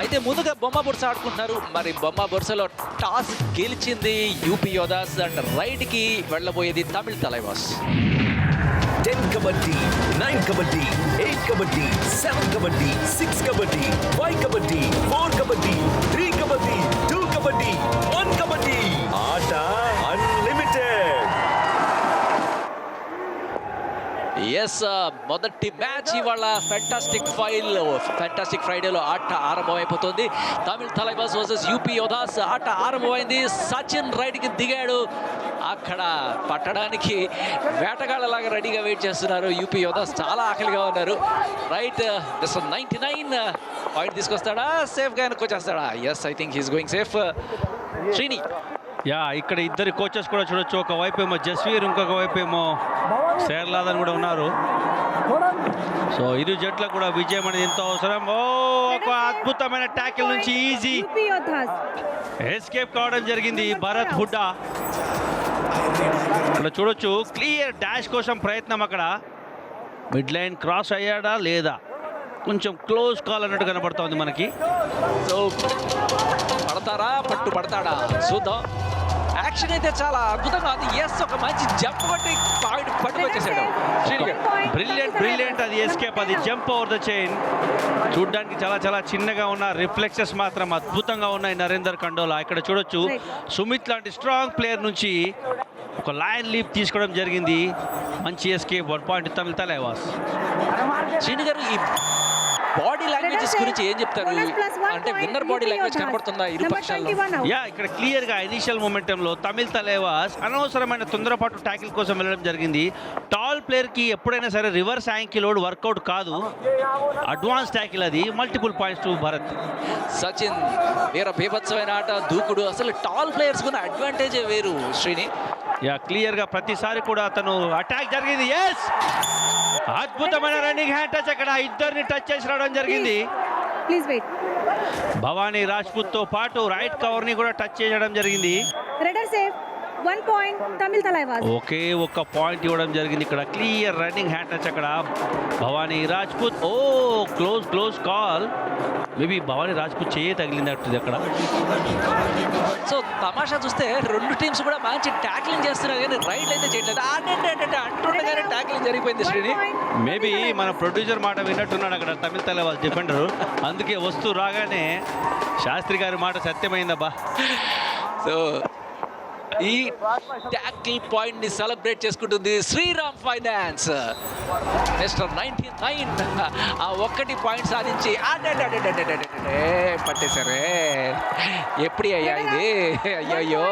అయితే ముందుగా బొమ్మ బొరుస ఆడుకుంటున్నారు. మరి బొమ్మ బొరుసలో టాస్ గెలిచింది యూపీ యోధాస్ అండ్ రైడ్కి వెళ్ళబోయేది Tamil Thalaivas. Ten kabaddi nine kabaddi eight kabaddi seven kabaddi six kabaddi five kabaddi four kabaddi three kabaddi two kabaddi one kabaddi. ఆట అన్లిమిటెడ్ ఎస్ మొదటి మ్యాచ్ ఇవాళ ఫెంటాస్టిక్ ఫైల్ ఫెంటాస్టిక్ ఫ్రైడేలో ఆట ఆరంభమైపోతుంది. తమిళ తలైవాస్ వర్సెస్ యూపీ యోధాస్ ఆట ఆరంభమైంది. సచిన్ రైడ్కి దిగాడు. అక్కడ పట్టడానికి వేటగాళ్ళలాగా రెడీగా వెయిట్ చేస్తున్నారు. యూపీ యోధాస్ చాలా ఆకలిగా ఉన్నారు. Right this ninety nine point తీసుకొస్తాడా? సేఫ్గా వెనక్కి వచ్చేస్తాడా? Yes I think he's going safe Srini yeah ఇక్కడ ఇద్దరు కోచెస్ కూడా చూడొచ్చు. ఒకవైపు ఏమో జస్వీర్ ఇంకొక వైపు ఏమో శేర్లాదన్ కూడా ఉన్నారు. సో ఇరు జట్లకు కూడా విజయం అనేది ఎంతో అవసరం. ఓ ఒక అద్భుతమైన ట్యాకిల్ నుంచి ఈజీ ఎస్కేప్ కావడం జరిగింది భరత్ హుడ్డా. ఇక్కడ చూడొచ్చు. క్లియర్ డాష్ కోసం ప్రయత్నం అక్కడ. మిడ్ లైన్ క్రాస్ అయ్యాడా లేదా? కొంచెం క్లోజ్ కాల్ అన్నట్టు కనబడుతోంది మనకి. సో పడతారా? పట్టు పడతాడా? చూద్దాం. యాక్షన్ అయితే చాలా అద్భుతంగా ఉంది. ఎస్ ఒక మంచి జంప్ కొట్టి పాయింట్ పట్టుకొచ్చేసాడు శ్రీని గారు బ్రిలియంట్ బ్రిలియంట్ అది ఎస్కేప్ అది జంప్ ఓవర్ ద చైన్ చూడ్డానికి చాలా చాలా చిన్నగా ఉన్న రిఫ్లెక్సెస్ మాత్రం అద్భుతంగా ఉన్నాయి నరేందర్ కండోలా ఇక్కడ చూడొచ్చు సుమిత్ లాంటి స్ట్రాంగ్ ప్లేయర్ నుంచి ఒక లైన్ లీప్ తీసుకోవడం జరిగింది. మంచి escape one point Tamil Thalaivas. Srini garu ఈ బాడీ లాంగ్వేజెస్ గురించి ఏం చెప్తారు? అంటే విన్నర్ బాడీ లాంగ్వేజ్ కనబడుతుందా ఇరు పక్షాల్లో? యా ఇక్కడ క్లియర్గా ఇనిషియల్ మొమెంటంలో తమిళ తలేవాస్ అనవసరమైన తొందరపాటు ట్యాకిల్ కోసం వెళ్ళడం జరిగింది. టాల్ ప్లేయర్కి ఎప్పుడైనా సరే రివర్స్ యాంకిల్ లోడ్ వర్కౌట్ కాదు. అడ్వాన్స్ ట్యాకిల్ అది. Multiple points to Bharat Sachin వీర బీభత్సమైన ఆట దూకుడు. అసలు టాల్ ప్లేయర్స్ కున్న అడ్వాంటేజే వేరు శ్రీని? యా క్లియర్గా ప్రతిసారి కూడా అతను అటాక్ జరిగింది. ఎస్ అద్భుతమైన రన్నింగ్ హ్యాండ్ టచ్ అక్కడ. ఇద్దరిని టచ్ చేసి రావడం జరిగింది. ప్లీజ్ వెయిట్ భవానీ రాజ్పుత్తో పాటు రైట్ కవర్ని కూడా టచ్ చేయడం జరిగింది. Raider safe one point Tamil Thalaivas ఒకే ఒక్క పాయింట్ ఇవ్వడం జరిగింది. ఇక్కడ క్లియర్ రన్నింగ్ హ్యాండ్ టచ్ అక్కడ. Bhavani Rajput. Oh close close call. Maybe Bhavani Rajput చేయి తగిలినట్టుంది అక్కడ. సో తమాషా చూస్తే రెండు టీమ్స్ కూడా మంచి ట్యాక్లింగ్ చేస్తున్నారు కానీ రైడ్ అయితే చేయట్లేదు. అంటుండగానే ట్యాక్లింగ్ జరిగిపోయింది శ్రీని. మేబీ మన ప్రొడ్యూసర్ మాట విన్నట్టున్నాడు అక్కడ తమిళ తల వాళ్ళ డిఫెండర్ అందుకే వస్తూ రాగానే శాస్త్రి గారి మాట సత్యమైందబ్బా. సో ఈ ట్యాకిల్ పాయింట్ని సెలబ్రేట్ చేసుకుంటుంది Shriram finance mister ninety nine ఆ ఒక్కటి పాయింట్ సాధించి పట్టేశారే. ఎప్పుడు అయ్యా ఇది? అయ్యో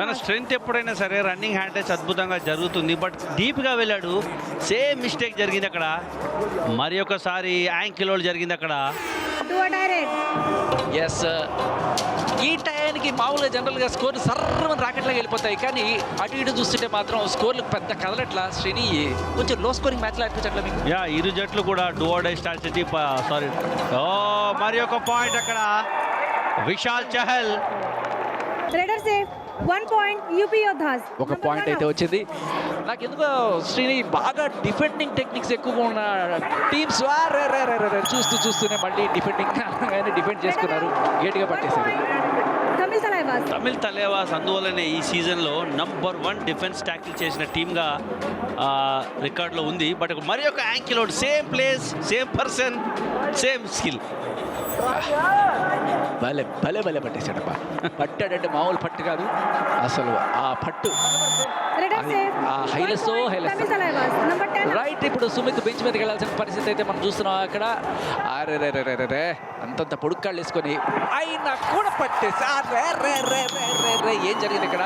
తన స్ట్రెంత్ ఎప్పుడైనా సరే రన్నింగ్ హ్యాండ్ అయితే అద్భుతంగా జరుగుతుంది. బట్ డీప్గా వెళ్ళాడు. సేమ్ మిస్టేక్ జరిగింది అక్కడ. మరి ఒకసారి యాంకిల్ జరిగింది అక్కడ. ఎస్ ఈ టైం టయానికి మామూలుగా జనరల్గా స్కోర్ సర్రమని రాకెట్లాగా వెళ్ళిపోతాయి. కానీ అటు ఇటు చూస్తుంటే మాత్రం స్కోర్లు పెద్ద కదలట్లా. శ్రీని కొంచెం లో స్కోరింగ్ మ్యాచ్లో అనిపించట్లా మీకు? యా ఇరు జట్లు కూడా డోడై స్ట్రాటజీ సారీ ఓ మరి ఒక పాయింట్ అక్కడ. Vishal Chahal. Raider safe one point UP Yoddhas ఒక పాయింట్ అయితే వచ్చింది. నాకు ఎందుకో శ్రీని బాగా డిఫెండింగ్ టెక్నిక్స్ ఎక్కువగా ఉన్న టీమ్స్ చూస్తూ చూస్తూనే మళ్ళీ డిఫెండింగ్ డిఫెండ్ చేసుకున్నారు. గేట్గా పట్టేశారు. తమిళ తలైవాస్. తమిళ్ తలేవాస్ అందువల్లనే ఈ సీజన్లో నంబర్ వన్ డిఫెన్స్ ట్యాకిల్ చేసిన టీమ్గా రికార్డులో ఉంది. బట్ మరి ఒక ankle same place same person same skill. భలే భలే భలే పట్టేశాడబ్బా. పట్టాడంటే మామూలు పట్టు కాదు. అసలు ఆ పట్టు. హైలెస్ రైట్ ఇప్పుడు సుమిత్ బెంచ్ మీదకి వెళ్ళాల్సిన పరిస్థితి అయితే మనం చూస్తున్నాం అక్కడ. అరే రే రే రే రే రే. అంతంత పొడుక్కాళ్ళు వేసుకొని అయినా కూడా పట్టేసి ఏం జరిగింది ఇక్కడ?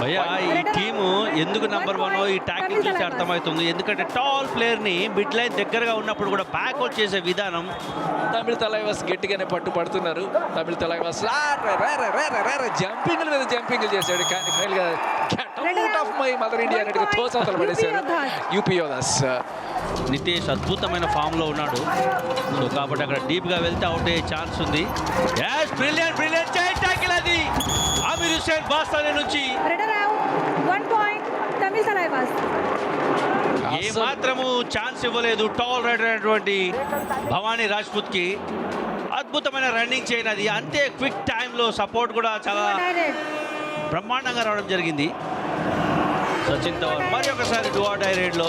భయ్యా ఈ టీము ఎందుకు నంబర్ వన్ ఈ ట్యాకిల్ చూసి అర్థమవుతుంది. ఎందుకంటే టాల్ ప్లేయర్ని మిడ్ లైన్ దగ్గరగా ఉన్నప్పుడు కూడా బ్యాక్ అవుట్ చేసే విధానం తమిళ తలైవాస్ గట్టిగానే పట్టు పడుతున్నారు తమిళ తలైవాస్ జంపింగ్ల మీద జంపింగ్లు చేశాడు. కానీ ఫైనల్గా out of my mother India పడేశాడు. యూపీ నితేష్ అద్భుతమైన ఫామ్లో ఉన్నాడు. సో కాబట్టి అక్కడ డీప్గా వెళ్తే అవుట్ అయ్యే ఛాన్స్ ఉంది. అది ఆమిర్ హుస్సేన్ బాస్తానే నుంచి. Raider out one point Tamil Thalaivas ఏ మాత్రము ఛాన్స్ ఇవ్వలేదు. టాల్ రైడర్ అయినటువంటి భవానీ రాజ్పుత్కి అద్భుతమైన రన్నింగ్ చేయనది అంతే క్విక్ టైంలో సపోర్ట్ కూడా చాలా బ్రహ్మాండంగా రావడం జరిగింది. సచిన్ తవర్. మరి ఒకసారి డువా డైరేడ్లో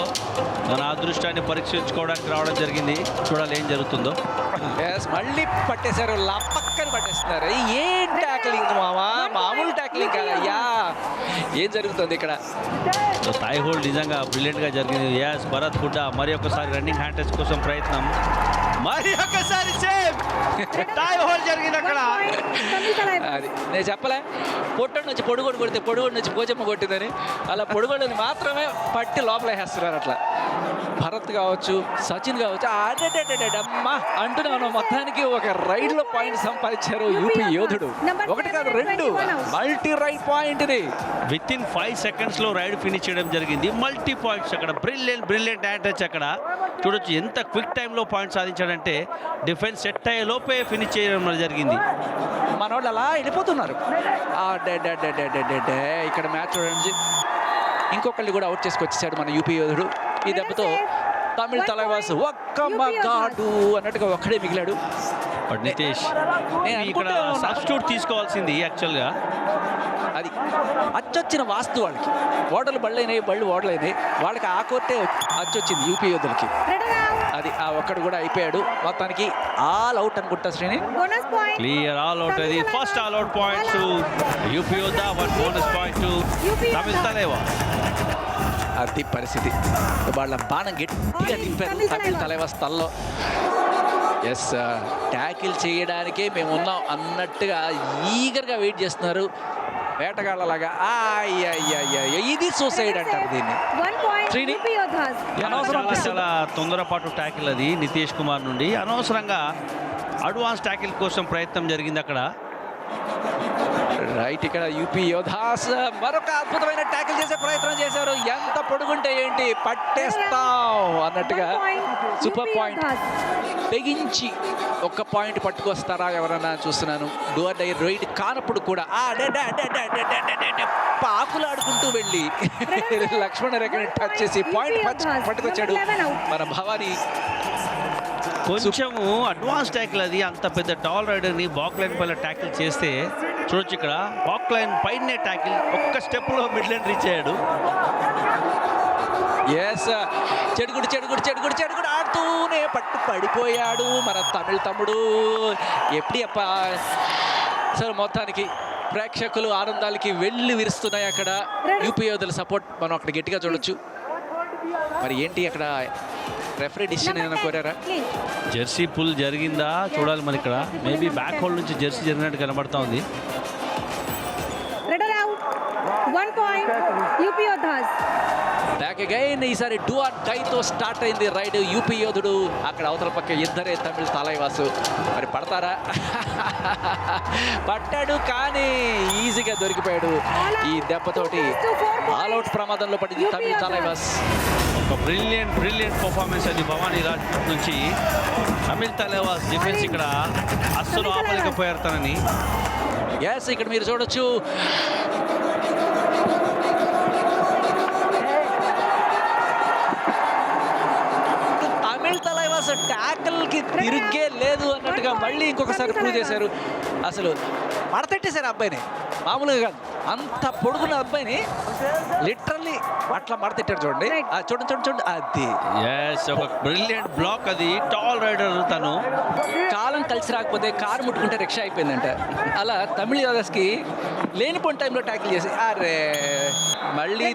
తన అదృష్టాన్ని పరీక్షించుకోవడానికి రావడం జరిగింది. చూడాలి ఏం జరుగుతుందో. Yes, మళ్ళీ పట్టేశారు. లపక్కని పట్టేస్తున్నారు. ఏం ట్యాక్లింగ్ మామా? మామూలు ట్యాక్లింగ్ కాదయ్యా. ఏం జరుగుతుంది ఇక్కడ? సో తాయ్ హోల్డ్ నిజంగా బ్రిలియంట్గా జరిగింది. యాస్ భరత్ హుడ్డా మరి ఒకసారి రన్నింగ్ హ్యాండ్ టచ్ కోసం ప్రయత్నం. మరి ఒకసారి సేమ్ తాయ్ హోల్డ్ జరిగింది అక్కడ. అది నేను చెప్పలే. పొట్టడు నుంచి పొడుగోడు కొడితే పొడుగోడు నుంచి పోచమ్మ కొట్టిందని. అలా పొడుగోడుని మాత్రమే పట్టి లోపల వేసేస్తున్నారు అట్లా. భరత్ కావచ్చు సచిన్ కావచ్చు అమ్మ. అంటున్నాను మొత్తానికి ఒక రైడ్లో పాయింట్ సంపాదించారు యూపీ యోధుడు. ఒకటి కాదు రెండు. మల్టీ రైడ్ పాయింట్ ఇది విత్ ఇన్ ఫైవ్ సెకండ్స్లో రైడ్ ఫినిష్ చేయడం జరిగింది. మల్టీ పాయింట్స్ అక్కడ. బ్రిలియంట్ బ్రిలియంట్ హ్యాండ్ టచ్ అక్కడ. చూడొచ్చు ఎంత క్విక్ టైంలో పాయింట్ సాధించాడంటే డిఫెన్స్ సెట్ అయ్యే లోపే ఫినిష్ చేయడం జరిగింది. మన వాళ్ళు అలా వెళ్ళిపోతున్నారు. ఆ day day day day day day day. ఇక్కడ మ్యాచ్ చూడండి ఇంకొకళ్ళు కూడా అవుట్ చేసుకొచ్చేసాడు మన యూపీ యోధుడు. ఈ దెబ్బతో తమిళ తలవాసు ఒక్క మగాడు అన్నట్టుగా ఒక్కడే మిగిలాడు. నితేష్ ఇక్కడ. సబ్స్టిట్యూట్ తీసుకోవాల్సింది యాక్చువల్గా. అది అచ్చొచ్చిన వాస్తు వాళ్ళకి. ఓడలు బళ్ళైనాయి బళ్ళు ఓడలైనాయి. వాళ్ళకి ఆ కోర్టే అచ్చొచ్చింది యూపీ యోధులకి. అది ఆ ఒక్కడు కూడా అయిపోయాడు. మొత్తానికి ఆల్ అవుట్ అనుకుంటా శ్రేణి bonus point clear all out అది first all out points UP Yoddha one bonus point Tamil Thalaiva అది పరిస్థితి. వాళ్ళ బాణం గట్టిగా తిప్పారు. తమిళ తలైవాస్ తల్లో ఎస్ ట్యాకిల్ చేయడానికే మేము ఉన్నాం అన్నట్టుగా ఈగర్గా వెయిట్ చేస్తున్నారు. వేటగాళ్ళలాగా. ఇది సూసైడ్ అంటారు దీన్ని. చాలా తొందరపాటు ట్యాకిల్ అది నితీష్ కుమార్ నుండి అనవసరంగా అడ్వాన్స్ ట్యాకిల్ కోసం ప్రయత్నం జరిగింది అక్కడ రైట్ ఇక్కడ యూపీ యోధాస్ మరొక అద్భుతమైన ట్యాకిల్ చేసే ప్రయత్నం చేశారు. ఎంత పొడుగుంటే ఏంటి? పట్టేస్తాం అన్నట్టుగా సూపర్ పాయింట్. తెగించి ఒక్క పాయింట్ పట్టుకొస్తారా ఎవరన్నా చూస్తున్నాను. డోర్ డై రైట్ కానప్పుడు కూడా పాకులాడుకుంటూ వెళ్ళి లక్ష్మణ రేఖని టచ్ చేసి పాయింట్ పట్టుకొచ్చాడు. మన భవానీ కొంచెము అడ్వాన్స్ ట్యాకిల్ అది. అంత పెద్ద టాల్ రైడర్ని బాక్ లైన్ పైన ట్యాకిల్ చేస్తే చూడొచ్చు ఇక్కడ బాక్ లైన్ పైనే ట్యాకిల్ ఒక్క స్టెప్లో మిడ్ లైన్ రీచ్ అయ్యాడు. ఎస్ చెడుగుడు చెడుగుడు చెడుగుడు చెడుగుడు ఆడుతూనే పట్టు పడిపోయాడు మన తమిళ తమ్ముడు. ఎప్పుడు అప్ప సరే మొత్తానికి ప్రేక్షకులు ఆనందాలకి వెళ్ళి విరుస్తున్నాయి అక్కడ. యూపీ యోధుల సపోర్ట్ మనం అక్కడ గట్టిగా చూడొచ్చు. మరి ఏంటి అక్కడ రెఫరీ డిసిషన్ ఏమైనా కోరారా? జెర్సీ పుల్ జరిగిందా? చూడాలి మరి ఇక్కడ. మేబీ బ్యాక్ హోల్డ్ నుంచి జెర్సీ జరిగినట్టు కనబడతా ఉంది. Raider out one point UP Yodhas back again ఈసారి డూ ఆర్ డైతో స్టార్ట్ అయింది రైడ్ యూపీ యోధుడు అక్కడ అవతల పక్క ఇద్దరే తమిళ తలైవాసు. మరి పడతారా? పట్టాడు కానీ ఈజీగా దొరికిపోయాడు ఈ దెబ్బతోటి. ఆల్అౌట్ ప్రమాదంలో పడింది తమిళ తలైవాస్. ఒక బ్రిలియంట్ బ్రిలియంట్ పర్ఫార్మెన్స్ అది భవానీ రాజ్పూట్ నుంచి. తమిళ్ తలేవాస్ డిఫెన్స్ ఇక్కడ అస్సలు ఆపలేకపోయారు తనని. ఎస్ ఇక్కడ మీరు చూడొచ్చు. తమిళ తలైవాస్ ట్యాకిల్కి తిరిగే లేదు అన్నట్టుగా మళ్ళీ ఇంకొకసారి ప్రూవ్ చేశారు. అసలు మడతెట్టేశారు ఆ అబ్బాయిని. మామూలుగా కాదు. అంత పొడుగున్న అబ్బాయిని లిటరల్లీ అట్లా మడతెట్టారు చూడండి. ఆ, చూడండి చూడండి చూడండి. అది. ఎస్ ఒక బ్రిలియంట్ బ్లాక్ అది. టాల్ రైడర్ తను. కాలం కలిసి రాకపోతే కారు ముట్టుకుంటే రిక్షా అయిపోయిందంట. అలా తమిళ యోగస్కి లేనిపోయిన టైంలో ట్యాకిల్ చేసి అరే మళ్ళీ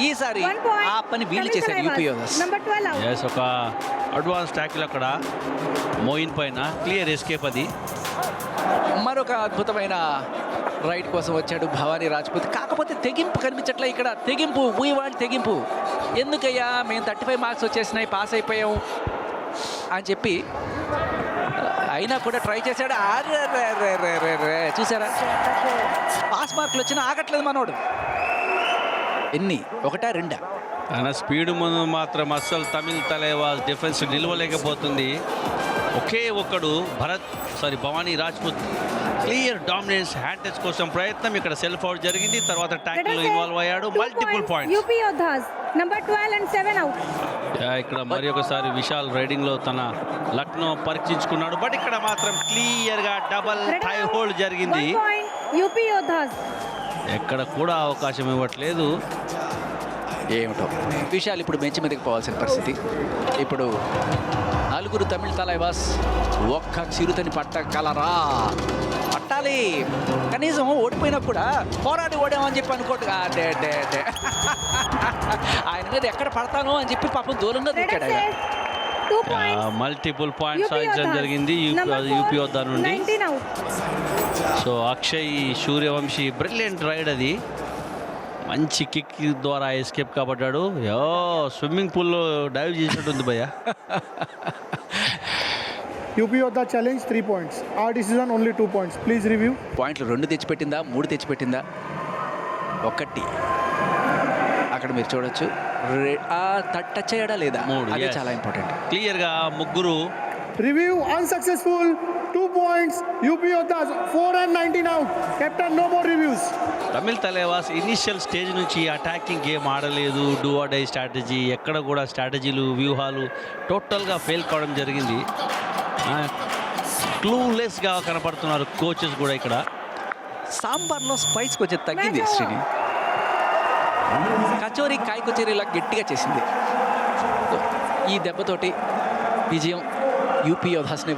ఈసారి ఆ పని వీళ్ళు చేశారు యూపీ యోగస్. ఎస్ ఒక అడ్వాన్స్ ట్యాకిల్ అక్కడ. మోయిన్ పైన. క్లియర్ ఎస్కేప్ అది. మరొక అద్భుతమైన రైడ్ కోసం వచ్చాడు భవానీ రాజ్పూత్. కాకపోతే తెగింపు కనిపించట్లే ఇక్కడ. తెగింపు వీ వాంట్ తెగింపు. ఎందుకయ్యా? మేము థర్టీ ఫైవ్ మార్క్స్ వచ్చేసినాయి పాస్ అయిపోయాం అని చెప్పి అయినా కూడా ట్రై చేశాడు. చూసారా? పాస్ మార్కులు వచ్చినా ఆగట్లేదు మనోడు. ఎన్ని? ఒకటా రెండా? ఆయన స్పీడ్ ముందు మాత్రం అస్సలు తమిళ్ తలేవాస్ డిఫెన్స్ నిలవలేకపోతుంది. ఒకే ఒక్కడు Bharat sorry Bhavani Rajput clear dominance hand touch కోసం ప్రయత్నం ఇక్కడ సెల్ఫ్ అవుట్ జరిగింది తర్వాత ట్యాకిల్ ఇన్వాల్వ్ అయ్యాడు multiple points UP Yodhas. Number 12 and 7 out. ఇక్కడ మరి ఒకసారి విశాల్ రైడింగ్లో తన లక్నో పరీక్షించుకున్నాడు బట్ ఇక్కడ మాత్రం క్లియర్గా డబల్ out. హోల్డ్ జరిగింది UP Yodhas. ఎక్కడ కూడా అవకాశం ఇవ్వట్లేదు ఏమిటో. విషయాలు ఇప్పుడు బెంచ్ మీదకి పోవాల్సిన పరిస్థితి. ఇప్పుడు నలుగురు తమిళ తలైవాస్ ఒక్క చిరుతని పట్ట కలరా పట్టాలి. కనీసం ఓడిపోయినా కూడా పోరాడి ఓడామని చెప్పి అనుకోడు డే, డే, డే. ఆయన మీద ఎక్కడ పడతాను అని చెప్పి పాపం దూరంగా దూకాడు ఆయన. మల్టిపుల్ పాయింట్స్ సాధించడం. జరిగింది. యూపీ వద్ద నుండి. 19 out. So Akshay Suryavanshi brilliant raid అది. మంచి కిక్ ద్వారా ఎస్కేప్ కాబడ్డాడు యో స్విమ్మింగ్ పూల్లో డైవ్ చేసినట్టుంది భయ్య UP Yodha challenge three points. Our decision only two points. Please review. పాయింట్లు రెండు తెచ్చిపెట్టిందా మూడు తెచ్చిపెట్టిందా ఒకటి అక్కడ మీరు చూడొచ్చు ఆ ట- టచ్ అయ్యాడా లేదా మూడు. చాలా ఇంపార్టెంట్ క్లియర్గా ముగ్గురు Review unsuccessful. Two points. UP Yodhas four and 19 out. Captain, no more reviews. Tamil Thalaivas initial stage నుంచి అటాకింగ్ గేమ్ ఆడలేదు డూ డై స్ట్రాటజీ ఎక్కడ కూడా స్ట్రాటజీలు వ్యూహాలు టోటల్గా ఫెయిల్ కావడం జరిగింది క్లూలెస్గా కనపడుతున్నారు కోచెస్ కూడా ఇక్కడ సాంబార్లో స్పైస్ కొంచెం తగ్గింది. శ్రీని కచోరీ కాయ కచోరీలా గట్టిగా చేసింది ఈ దెబ్బతోటి విజయం యూపీ యోధాస్ని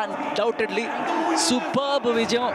అండ్ డౌటెడ్లీ సూపర్బ్ విజయం.